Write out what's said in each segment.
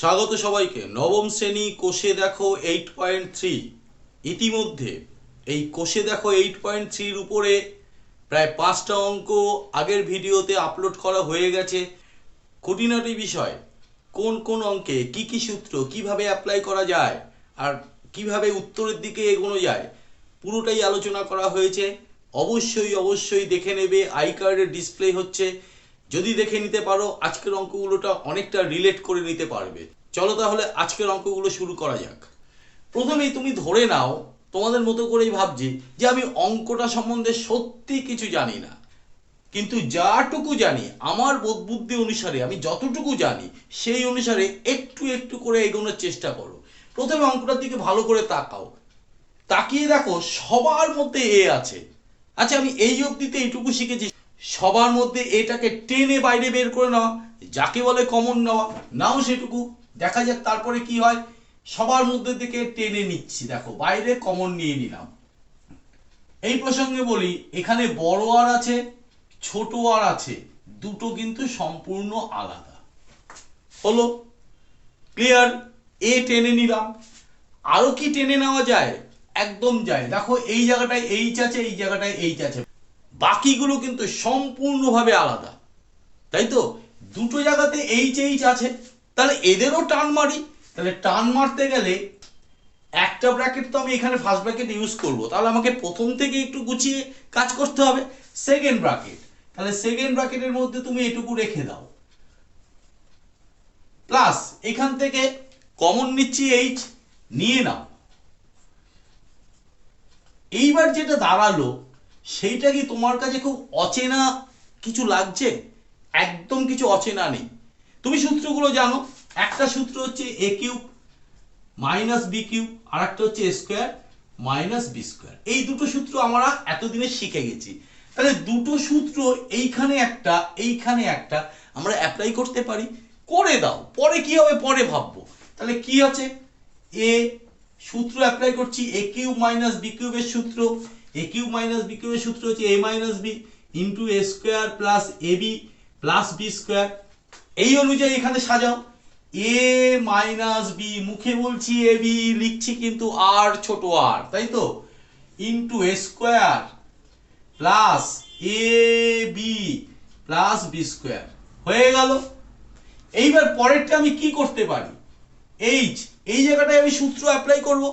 স্বাগত সবাইকে। নবম শ্রেণি কোষে দেখো এইট পয়েন্ট থ্রি ইতিমধ্যে এই কোষে দেখো এইট পয়েন্ট থ্রির উপরে প্রায় পাঁচটা অঙ্ক আগের ভিডিওতে আপলোড করা হয়ে গেছে। খুঁটিনাটি বিষয়, কোন কোন অঙ্কে কি কি সূত্র কীভাবে অ্যাপ্লাই করা যায় আর কীভাবে উত্তরের দিকে এগোনো যায়, পুরোটাই আলোচনা করা হয়েছে। অবশ্যই অবশ্যই দেখে নেবে আই কার্ডের ডিসপ্লে হচ্ছে। যদি দেখে নিতে পারো, আজকের অঙ্কগুলোটা অনেকটা রিলেট করে নিতে পারবে। চলো তাহলে আজকের অঙ্কগুলো শুরু করা যাক। প্রথমেই তুমি ধরে নাও, তোমাদের মতো করেই ভাবছি যে আমি অঙ্কটা সম্বন্ধে সত্যি কিছু জানি না। কিন্তু যাটুকু জানি, আমার বোধ বুদ্ধি অনুসারে, আমি যতটুকু জানি, সেই অনুসারে একটু একটু করে এগোনোর চেষ্টা করো। প্রথমে অঙ্কটার দিকে ভালো করে তাকাও। তাকিয়ে দেখো, সবার মধ্যে এ আছে। আচ্ছা আমি এই অবধিতে এইটুকু শিখেছি। সবার মধ্যে এটাকে টেনে বাইরে বের করে নেওয়া, যাকে বলে কমন নেওয়া, নাও সেটুকু, দেখা যাক তারপরে কি হয়। সবার মধ্যে থেকে টেনে নিচ্ছি, দেখো, বাইরে কমন নিয়ে নিলাম। এই প্রসঙ্গে বলি, এখানে বড় আর আছে, ছোট আর আছে, দুটো কিন্তু সম্পূর্ণ আলাদা। হলো ক্লিয়ার এ টেনে নিলাম। আরও কি টেনে নেওয়া যায়? একদম যায়। দেখো, এই জায়গাটায় এইচ আছে, এই জায়গাটায় এইচ আছে। বাকিগুলো কিন্তু সম্পূর্ণভাবে আলাদা। তাই তো? দুটো জায়গাতে এইচ এইচ আছে। তাহলে এদেরও টান মারি। তাহলে টান মারতে গেলে একটা ব্র্যাকেট তো আমি এখানে ফার্স্ট ব্র্যাকেট ইউজ করব। তাহলে আমাকে প্রথম থেকে একটু গুছিয়ে কাজ করতে হবে। সেকেন্ড ব্র্যাকেট তাহলে সেকেন্ড ব্র্যাকেটের মধ্যে তুমি এটুকু রেখে দাও। প্লাস এখান থেকে কমন নিচ্ছি এইচ নিয়ে নাও। এইবার যেটা দাঁড়াল সেইটা কি তোমার কাছে খুব অচেনা কিছু লাগছে? একদম কিছু অচেনা নেই। তুমি সূত্রগুলো জানো। একটা সূত্র হচ্ছে A cube minus B cube আর একটা হচ্ছে স্কোয়ার মাইনাস বি স্কোয়ার এই দুটো সূত্র আমরা এতদিনে শিখে গেছি। তাহলে দুটো সূত্র এইখানে একটা এইখানে একটা, আমরা অ্যাপ্লাই করতে পারি। করে দাও। পরে কি হবে? পরে ভাববো। তাহলে কি আছে? এ সূত্র অ্যাপ্লাই করছি এ কিউব মাইনাস বি কিউবের সূত্র। এ কিউব মাইনাস বি কিউবের সূত্র হচ্ছে A minus B into A square plus A B plus B square এই অনুযায়ী এখানে সাজাও। এ মাইনাস বি মুখে বলছি এ বি লিখছি কিন্তু আর ছোট আর তাই তো? Into A square plus A B plus B square হয়ে গেল। এইবার পরেরটা আমি কি করতে পারি? এইচ এই জায়গাটায় আমি সূত্র অ্যাপ্লাই করব।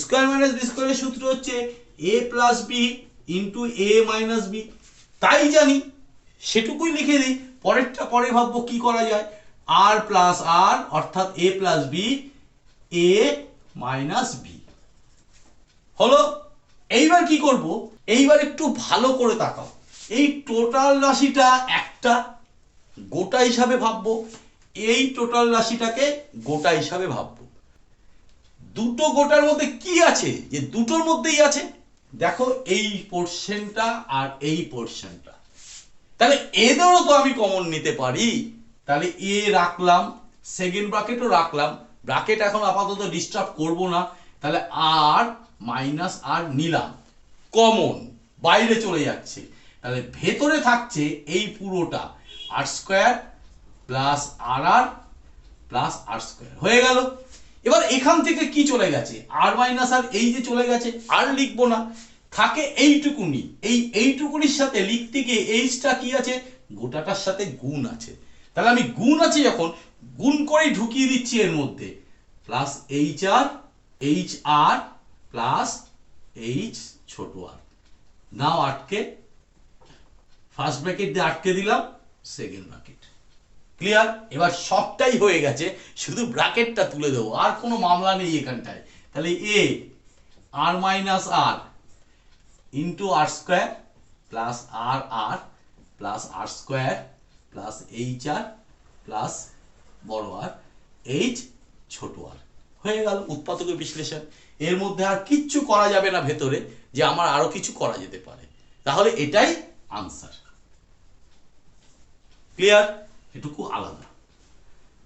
স্কোয়ার মাইনাস বি স্কোয়ারের সূত্র হচ্ছে A plus B into A minus B তাই জানি, সেটুকুই লিখে দিই, পরেরটা পরে ভাববো কি করা যায়। আর প্লাস আর অর্থাৎ A plus B A minus B হলো, এইবার কি করব? এইবার একটু ভালো করে তাকাও। এই টোটাল রাশিটা একটা, গোটা হিসাবে ভাববো। এই টোটাল রাশিটাকে গোটা হিসাবে ভাববো। দুটো গোটার মধ্যে কি আছে? যে দুটোর মধ্যেই আছে দেখো এই পোর্শনটা আর এই পোর্শনটা তাহলে এদেরও তো আমি কমন নিতে পারি। তাহলে এ রাখলাম সেকেন্ড ব্রাকেটও রাখলাম। ব্রাকেট এখন আপাতত ডিস্টার্ব করব না। তাহলে আর মাইনাস আর নিলাম। কমন বাইরে চলে যাচ্ছে। তাহলে ভেতরে থাকছে এই পুরোটা। R square plus R R plus R square হয়ে গেল। এবার এখান থেকে কি চলে গেছে? আর মাইনাস আর এই যে চলে গেছে, আর লিখব না। থাকে এইটুকুনি। এই এইটুকুনির সাথে লিখতে গিয়ে এইচটা কি আছে? গোটাটার সাথে গুণ আছে। তাহলে আমি গুণ আছে যখন, গুণ করেই ঢুকিয়ে দিচ্ছি এর মধ্যে। Plus H R H R plus H ছোট আর নাও আটকে ফার্স্ট ব্র্যাকেট দিয়ে আটকে দিলাম সেকেন্ড ব্র্যাকেট ক্লিয়ার এবার সবটাই হয়ে গেছে, শুধু ব্র্যাকেটটা তুলে দেবো, আর কোনো মামলা নেই এখানটায়। তাহলে A R minus R into R square plus R R plus R square plus H R plus বড় আর এইচ ছোট আর হয়ে গেল উৎপাদকের বিশ্লেষণ। এর মধ্যে আর কিচ্ছু করা যাবে না ভেতরে, যে আমার আরও কিছু করা যেতে পারে। তাহলে এটাই আনসার ক্লিয়ার এটুকু আলাদা।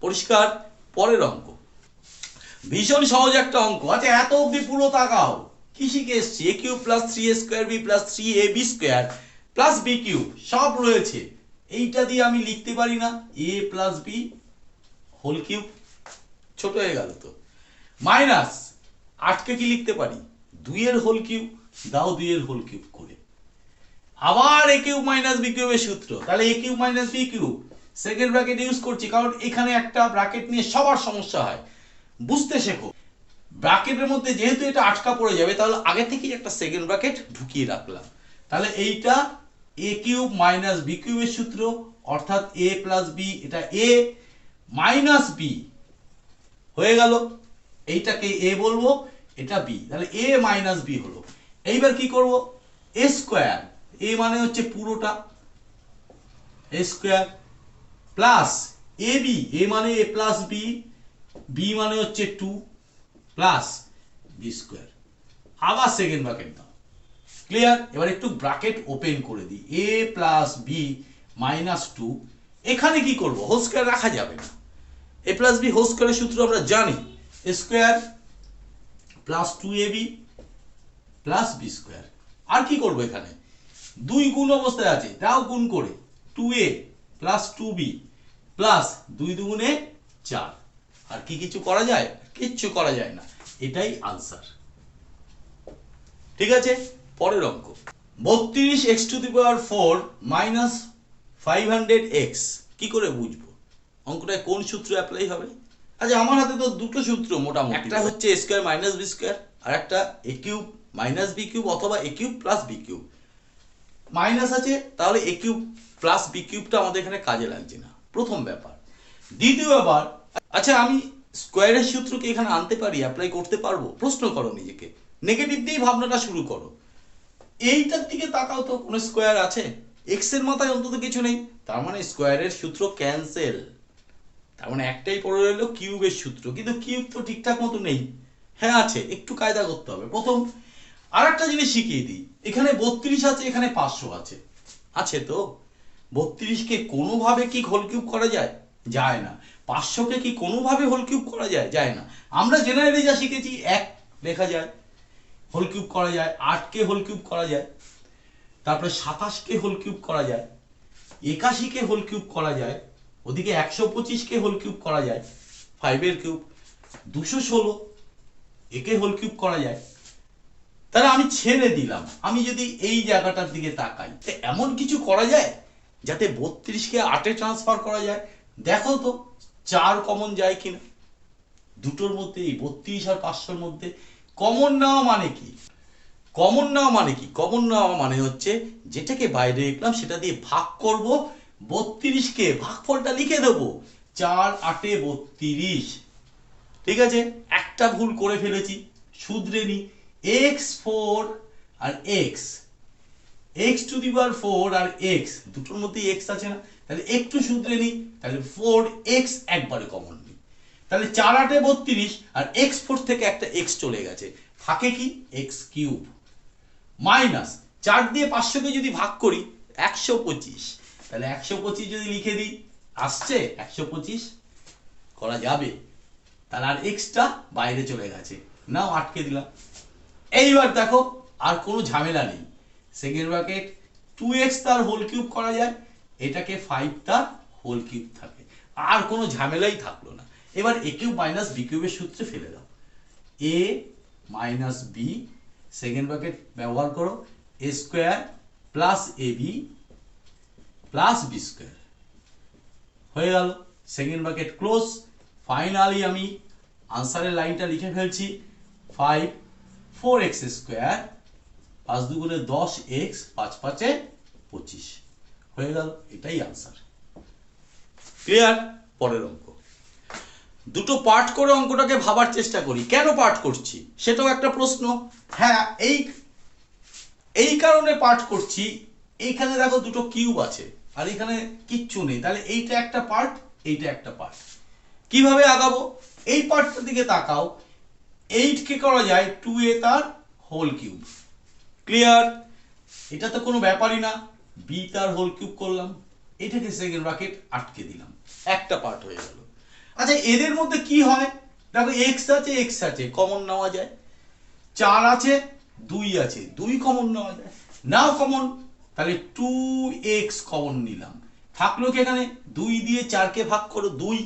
পরিষ্কার, পরের অঙ্ক। ভীষণ সহজ একটা অঙ্ক। আচ্ছা এত অবধি পুরো তাকাও। কি শিখে এসছি A cube plus three A square B plus three A B square plus B cube সব রয়েছে। এইটা দিয়ে আমি লিখতে পারি না। A plus B whole cube. ছোট হয়ে গেল তো। মাইনাস, আটকে কি লিখতে পারি? দুইয়ের হোল কিউব, দাও দুইয়ের হোল কিউব করে। আবার এ কিউব মাইনাস বি কিউবের সূত্র। তাহলে A cube minus B cube. Second bracket use করছি, কারণ এখানে একটা ব্র্যাকেট নিয়ে সবার সমস্যা হয়। বুঝতে শেখো। ব্র্যাকেটের মধ্যে যেহেতু এটা আটকা পড়ে যাবে, তাহলে আগে থেকেই একটা সেকেন্ড ব্র্যাকেট ঢুকিয়ে রাখলাম। তাহলে এইটা এ কিউব মাইনাস বি কিউবের সূত্র, অর্থাৎ এ প্লাস বি এটা এ মাইনাস বি হয়ে গেল। এইটাকে এ বলব, এটা বি তাহলে এ মাইনাস বি হলো। এইবার কি করব? এ স্কোয়ার এ মানে হচ্ছে পুরোটা। A square plus A B, A মানে এ প্লাস বি বি মানে হচ্ছে টু প্লাস বি স্কোয়ার। আবার সেকেন্ড ব্র্যাকেট দাও। ক্লিয়ার এবার একটু ব্র্যাকেট ওপেন করে দিই। A plus B minus two. এখানে কি করব? হোল স্কোয়ার রাখা যাবে না। এ প্লাস বি হোল স্কোয়ারের সূত্র আমরা জানি। A square plus two A B plus B square. আর কি করব এখানে? দুই গুণ অবস্থায় আছে। তাও গুণ করে। Two A plus two B plus দুই দুগুণে চার। আর কি কিছু করা যায়? কিচ্ছু করা যায় না। এটাই আনসার ঠিক আছে? পরের অঙ্ক। বত্রিশ X to the power four minus five hundred X কি করে বুঝব? অঙ্কটায় কোন সূত্র অ্যাপ্লাই হবে? আচ্ছা আমার হাতে তো দুটো সূত্র মোটামুটি। একটা হচ্ছে স্কোয়ার মাইনাস বি স্কোয়ার আর একটা A cube minus B cube অথবা A cube plus B cube minus আছে, তাহলে এ কিউব প্লাস বি কিউবটা আমাদের এখানে কাজে লাগছে না। প্রথম ব্যাপার। দ্বিতীয় ব্যাপার আচ্ছা আমি স্কোয়ারের সূত্র কি এখানে আনতে পারি অ্যাপ্লাই করতে পারব? প্রশ্ন করো নিজেকে। নেগেটিভ দিয়েই ভাবনাটা শুরু করো। এইটার দিকে তাকাও তো, কোনো স্কোয়ার আছে? এক্সের মাথায় অন্তত কিছু নেই। তার মানে স্কোয়ারের সূত্র ক্যান্সেল তার মানে একটাই পড়ে রইল কিউবের সূত্র। কিন্তু কিউব তো ঠিকঠাক মতো নেই। হ্যাঁ আছে। একটু কায়দা করতে হবে। প্রথম আর একটা জিনিস শিখিয়ে দিই। এখানে বত্রিশ আছে, এখানে পাঁচশো আছে। আছে তো? বত্রিশকে কোনোভাবে কি হোল কিউব করা যায়? যায় না। পাঁচশোকে কি কোনোভাবে হোল কিউব করা যায়? যায় না। আমরা জেনারেলি যা শিখেছি, এক লেখা যায় হোল কিউব করা যায়, আটকে হোল কিউব করা যায়, তারপরে সাতাশকে হোল কিউব করা যায়, একাশিকে হোল কিউব করা যায়, ওদিকে একশো পঁচিশকে হোল কিউব করা যায় ফাইভের কিউব দুশো ষোলো, একে হোল কিউব করা যায়। তাহলে আমি ছেড়ে দিলাম। আমি যদি এই জায়গাটার দিকে তাকাই এমন কিছু করা যায় যাতে বত্রিশকে আটে ট্রান্সফার করা যায়? দেখো তো, চার কমন যায় কিনা? দুটোর মধ্যে, এই বত্রিশ আর পাঁচশোর মধ্যে কমন নেওয়া মানে কি? কমন নেওয়া মানে কি? কমন নেওয়া মানে হচ্ছে যেটাকে বাইরে লিখলাম, সেটা দিয়ে ভাগ করব, বত্রিশকে ভাগফলটা লিখে দেবো। চার আটে বত্রিশ। ঠিক আছে? একটা ভুল করে ফেলেছি, শুধরে নি। X four R X X to the power four R X দুটোর মধ্যেই এক্স আছে না? তাহলে একটু শুধরে নি তাহলে ফোর এক্স একবারে কমন নি তাহলে চার আটে বত্রিশ আর এক্স ফোর থেকে একটা এক্স চলে গেছে। থাকে কি? এক্স কিউব মাইনাস চার দিয়ে পাঁচশোকে যদি ভাগ করি, একশো পঁচিশ। তাহলে একশো পঁচিশ যদি লিখে দিই, আসছে একশো পঁচিশ, করা যাবে। তাহলে আর এক্সটা বাইরে চলে গেছে। নাও আটকে দিলাম। এইবার দেখো, আর কোনো ঝামেলা নেই। সেকেন্ড ব্র্যাকেট টু এক্স তার হোল কিউব করা যায়, এটাকে ফাইভ তার হোল কিউব থাকে। আর কোনো ঝামেলাই থাকল না। এবার এ কিউব মাইনাস বি কিউবের সূত্রে ফেলে দাও। A minus B second bracket ব্যবহার করো A square plus A B plus B square হয়ে গেল। সেকেন্ড ব্র্যাকেট ক্লোজ ফাইনালি আমি আনসারের লাইনটা লিখে ফেলছি। ফাইভ ফোর এক্স স্কোয়ার পাঁচ দুগুণে দশ এক্স পাঁচ পাঁচে পঁচিশ। হয়ে গেল, এটাই আনসার ক্লিয়ার পরের অঙ্ক। দুটো পার্ট করে অঙ্কটাকে ভাবার চেষ্টা করি। কেন পার্ট করছি? সেটাও একটা প্রশ্ন। হ্যাঁ এই এই কারণে পার্ট করছি, এইখানে দেখো দুটো কিউব আছে, আর এখানে কিচ্ছু নেই। তাহলে এইটা একটা পার্ট এইটা একটা পার্ট কীভাবে আগাবো? এই পার্টটার দিকে তাকাও। এইট কে করা যায়? টু এ তার হোল কিউব ক্লিয়ার এটা তো কোনো ব্যাপারই না। বি তার হোল কিউব করলাম। এটাকে সেকেন্ড ব্র্যাকেট আটকে দিলাম। একটা পার্ট হয়ে গেল। আচ্ছা এদের মধ্যে কি হয়? দেখো এক্স আছে এক্স আছে কমন নেওয়া যায়। চার আছে, দুই আছে, দুই কমন নেওয়া যায়। নাও কমন তাহলে টু এক্স কমন নিলাম। থাকল কি এখানে? দুই দিয়ে চারকে ভাগ করো, দুই।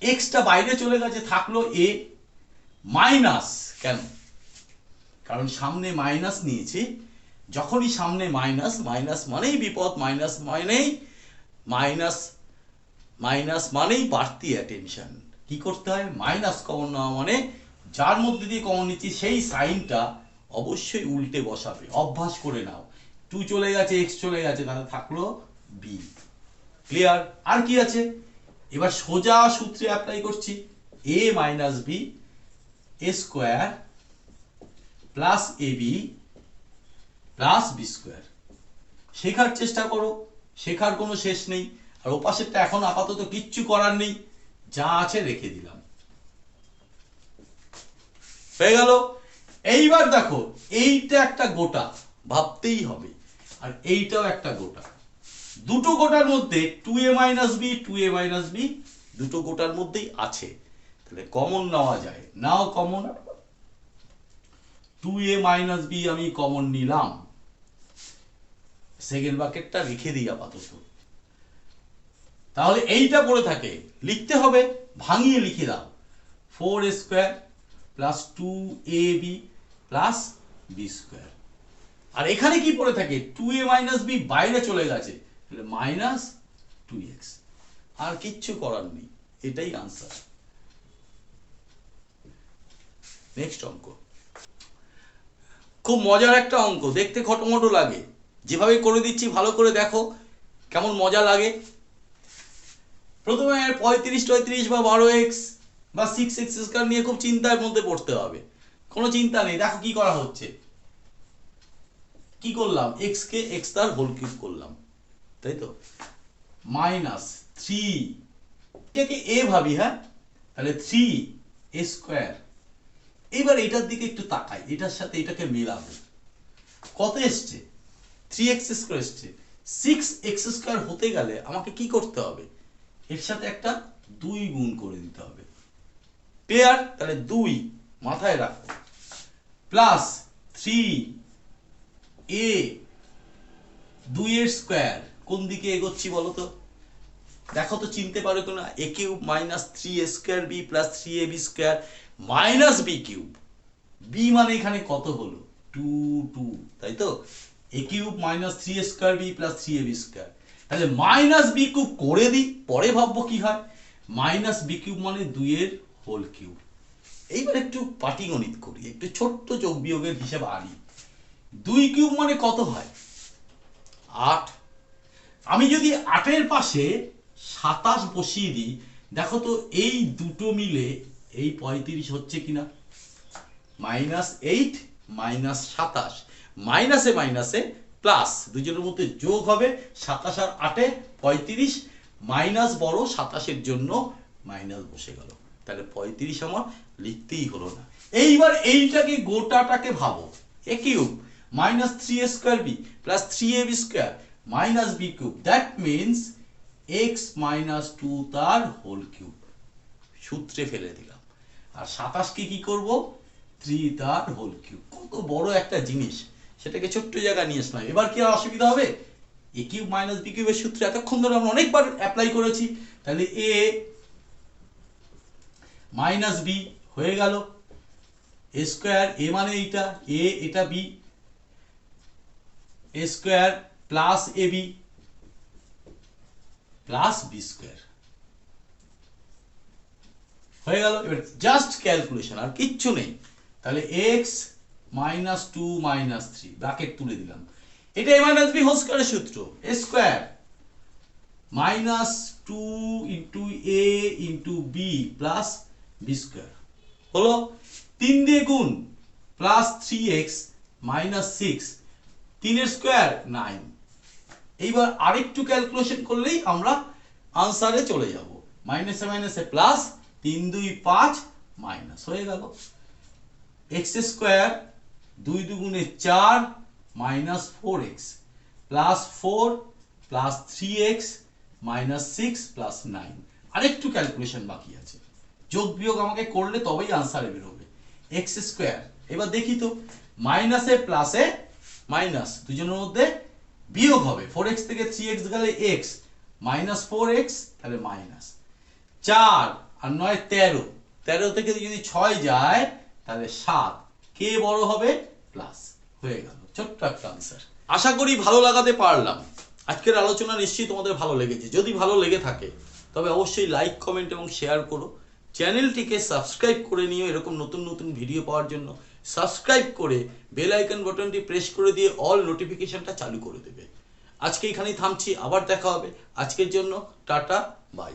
এক্সটা বাইরে চলে গেছে, থাকল এ মাইনাস কেন? কারণ সামনে মাইনাস নিয়েছি। যখনই সামনে মাইনাস মাইনাস মানেই বিপদ, মাইনাস মানেই, মাইনাস মাইনাস মানেই বাড়তি অ্যাটেনশন কি করতে হয়? মাইনাস কমন নেওয়া মানে যার মধ্যে দিয়ে কমন নিচ্ছি, সেই সাইনটা অবশ্যই উল্টে বসাবে। অভ্যাস করে নাও। টু চলে গেছে, এক্স চলে গেছে, তাহলে থাকল বি। ক্লিয়ার? আর কি আছে? এবার সোজা সূত্রে অ্যাপ্লাই করছি। A minus B square plus A B plus B square শেখার চেষ্টা করো, শেখার কোনো শেষ নেই, আর ওপাশেরটা এখন আপাতত কিচ্ছু করার নেই, যা আছে রেখে দিলাম। হয়ে গেল? এইবার দেখো, এইটা একটা গোটা, ভাবতেই হবে। আর এইটাও একটা গোটা। দুটো গোটার মধ্যে two A minus B two A minus B দুটো গোটার মধ্যেই আছে। তাহলে কমন নেওয়া যায়। নাও common two A minus B আমি কমন নিলাম। সেকেন্ড বাকেটটা রেখে দিই আপাতত। তাহলে এইটা পড়ে থাকে। লিখতে হবে, ভাঙিয়ে লিখে দাও। Four square plus two A B plus B square আর এখানে কি পড়ে থাকে? টু এ মাইনাস বি বাইরে চলে গেছে। মাইনাস টু এক্স আর কিচ্ছু করার নেই। এটাই আনসার নেক্সট অঙ্ক। খুব মজার একটা অঙ্ক, দেখতে খটোমটো লাগে। যেভাবে করে দিচ্ছি, ভালো করে দেখো কেমন মজা লাগে। প্রথমে পঁয়ত্রিশ টয়ত্রিশ বা বারো এক্স বা সিক্স এক্স স্কোয়ার নিয়ে খুব চিন্তার মধ্যে পড়তে হবে। কোনো চিন্তা নেই, দেখো কি করা হচ্ছে। কি করলাম? এক্স কে এক্স তার হোল কিউব করলাম। তাই তো? মাইনাস থ্রি এটাকে এ ভাবি হ্যাঁ? তাহলে থ্রি এ স্কোয়ার এবার এটার দিকে একটু তাকাই, এটার সাথে এটাকে মেলাবো। কত এসছে? থ্রি এক্স স্কোয়ার এসছে। সিক্স এক্স স্কোয়ার হতে গেলে আমাকে কি করতে হবে? এর সাথে একটা দুই গুণ করে দিতে হবে। পেয়ার তাহলে দুই, মাথায় রাখো। প্লাস থ্রি এ দুইয়ের স্কোয়ার কোন দিকে এগোচ্ছি বলো তো? দেখো তো চিনতে পারো কিনা? A cube minus three A square B plus three A B square minus B cube. B মানে এখানে কত হলো? টু টু, তাই তো? A cube minus three square B plus three A B square. তাহলে মাইনাস বি কিউব করে দিই, পরে ভাববো কি হয়? মাইনাস বি কিউব মানে দুইয়ের হোল কিউব। এইবার একটু পাটিগণিত করি, একটু ছোট্ট যোগ বিয়োগের হিসাব আনি। দুই কিউব মানে কত হয়? আট। আমি যদি আটের পাশে সাতাশ বসিয়ে দিই, দেখো তো এই দুটো মিলে এই পঁয়ত্রিশ হচ্ছে কিনা? মাইনাস এইট, মাইনাস সাতাশ। মাইনাসে মাইনাসে প্লাস, দুজনের মধ্যে যোগ হবে সাতাশ আর আটে পঁয়ত্রিশ, মাইনাস বড় সাতাশের জন্য মাইনাস বসে গেল। তাহলে পঁয়ত্রিশ আমার লিখতেই হলো না। এইবার এইটাকে গোটাটাকে ভাবো। A cube, minus three A square B plus three A B square minus B cube. That means X minus two তার হোল কিউব। সূত্রে ফেলে দিলাম। আর সাতাশকে কি করব? থ্রি তার হোল কিউব কত বড় একটা জিনিস। সেটাকে ছোট্ট জায়গা নিয়ে আসলাম। এবার কি আর অসুবিধা হবে? এ কিউব মাইনাস বি কিউবের সূত্র এতক্ষণ ধরে আমরা অনেকবার অ্যাপ্লাই করেছি। তাহলে এ মাইনাস বি হয়ে গেল। এ স্কোয়ার এ মানে এইটা এ এটা B A square plus A B plus B square হয়ে গেল। এবার জাস্ট ক্যালকুলেশন আর কিচ্ছু নেই। তাহলে X minus two minus three bracket তুলে দিলাম। এটা এ মাইনাস বি হোল স্কোয়ারের সূত্র A square minus two into A into B plus B square হলো তিন দিয়ে গুণ plus three X minus six তিনের স্কোয়ার নাইন এইবার আরেকটু ক্যালকুলেশন করলেই আমরা আনসারে চলে যাব। মাইনাসে মাইনাসে প্লাস তিন দুই পাঁচ মাইনাস হয়ে গেল। এক্স স্কোয়ার দুই দুগুণে চার minus four X plus four plus three X minus six plus nine আরেকটু ক্যালকুলেশন বাকি আছে। যোগ বিয়োগ আমাকে করলে তবেই আনসারে বেরোবে। এক্স স্কোয়ার এবার দেখি তো মাইনাসে প্লাসে মাইনাস দুজনের মধ্যে বিয়োগ হবে। ফোর এক্স থেকে থ্রি এক্স গেলে এক্স মাইনাস ফোর এক্স তাহলে মাইনাস চার আর নয় তেরো। তেরো থেকে যদি ছয় যায়, তাহলে সাত। কে বড় হবে? প্লাস। হয়ে গেল। ছোট্ট একটা আনসার আশা করি ভালো লাগাতে পারলাম। আজকের আলোচনা নিশ্চয়ই তোমাদের ভালো লেগেছে। যদি ভালো লেগে থাকে, তবে অবশ্যই লাইক কমেন্ট এবং শেয়ার করো। চ্যানেলটিকে সাবস্ক্রাইব করে নিও এরকম নতুন নতুন ভিডিও পাওয়ার জন্য। সাবস্ক্রাইব করে বেল আইকন বাটনটি প্রেস করে দিয়ে অল নোটিফিকেশনটা চালু করে দেবে। আজকে এখানেই থামছি। আবার দেখা হবে। আজকের জন্য টাটা বাই